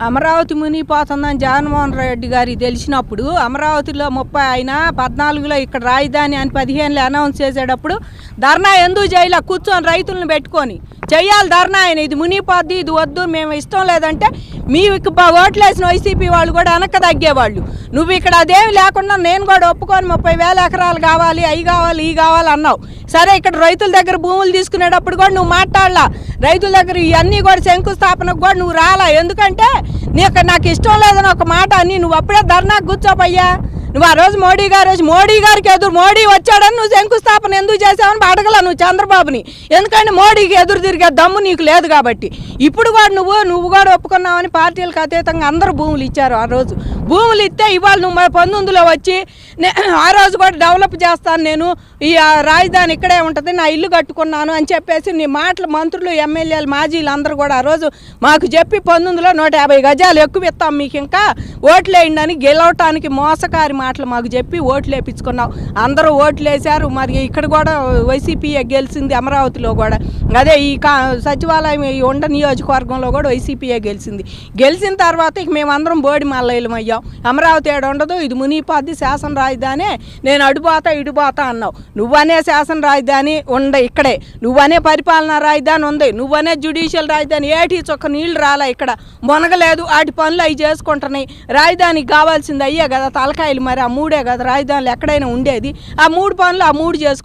అమరావతి మునిగిపోతుందని జగన్మోహన్ రెడ్డి గారికి తెలిసినప్పుడు అమరావతిలో ముప్పై అయినా పద్నాలుగులో ఇక్కడ రాజధాని అని పదిహేనులో అనౌన్స్ చేసేటప్పుడు ధర్నా ఎందుకు చేయాల? కూర్చొని రైతులను పెట్టుకొని చేయాలి ధర్నా ఆయన ఇది మునిగిపోద్ది ఇది వద్దు మేము ఇష్టం లేదంటే మీకు ఓట్లు వేసిన వైసీపీ వాళ్ళు కూడా వెనక తగ్గేవాళ్ళు. నువ్వు ఇక్కడ అదేమి లేకుండా నేను కూడా ఒప్పుకొని ముప్పై వేల ఎకరాలు కావాలి అవి కావాలి ఇవి కావాలి అన్నావు. సరే ఇక్కడ రైతుల దగ్గర భూములు తీసుకునేటప్పుడు కూడా నువ్వు మాట్లాడలా. రైతుల దగ్గర ఇవన్నీ కూడా శంకుస్థాపనకు కూడా నువ్వు రాలా. ఎందుకంటే నీకు నాకు ఇష్టం లేదని ఒక మాట అని నువ్వు అప్పుడే ధర్నాకు కూర్చోపయ్యా. నువ్వు ఆ రోజు మోడీ గారు రోజు మోడీ గారికి ఎదురు మోడీ వచ్చాడని నువ్వు శంకుస్థాపన ఎందుకు చేసావని అడగల నువ్వు చంద్రబాబుని. ఎందుకంటే మోడీకి ఎదురు తిరిగే దమ్ము నీకు లేదు కాబట్టి. ఇప్పుడు కూడా నువ్వు నువ్వు కూడా ఒప్పుకున్నావని పార్టీలకు అతీతంగా అందరూ భూములు ఇచ్చారు ఆ రోజు. భూములు ఇస్తే ఇవాళ నువ్వు పంతొమ్మిదిలో వచ్చి నే- ఆ రోజు కూడా డెవలప్ చేస్తాను నేను. ఈ రాజధాని ఇక్కడే ఉంటుంది నా ఇల్లు కట్టుకున్నాను అని చెప్పేసి నీ మాటలు మంత్రులు ఎమ్మెల్యేలు మాజీలు అందరూ కూడా ఆ రోజు మాకు చెప్పి పంతొమ్మిదిలో నూట యాభై గజాలు ఎక్కువ ఇస్తాం మీకు ఇంకా. ఓట్లేయండి అని గెలవటానికి మోసకారి మాటలు మాకు చెప్పి ఓట్లు వేపించుకున్నావు అందరూ ఓట్లు వేశారు. మరి ఇక్కడ కూడా వైసీపీ గెలిచింది అమరావతిలో కూడా. అదే ఈ కా సచివాలయం ఈ ఉండ నియోజకవర్గంలో కూడా వైసీపీఏ గెలిచింది. గెలిచిన తర్వాత ఇక మేమందరం బోడి మల్లయ్యలం అయ్యాం. అమరావతి ఏడు ఉండదు? ఇది మునిపాది శాసన రాజధాని. నేను అడుపోతా ఇడిపోతా అన్నావు. నువ్వనే శాసన రాజధాని ఉండ ఇక్కడే. నువ్వనే పరిపాలనా రాజధాని ఉంది. నువ్వనే జ్యుడిషియల్ రాజధాని. ఏటి చొక్క నీళ్ళు రాలా ఇక్కడ? మునగలేదు. వాటి పనులు అవి చేసుకుంటున్నాయి. రాజధానికి కావాల్సింది అయ్యే కదా తలకాయలు మరి ఆ మూడే కదా రాజధానులు ఎక్కడైనా ఉండేది. ఆ మూడు పనులు ఆ మూడు చేసుకో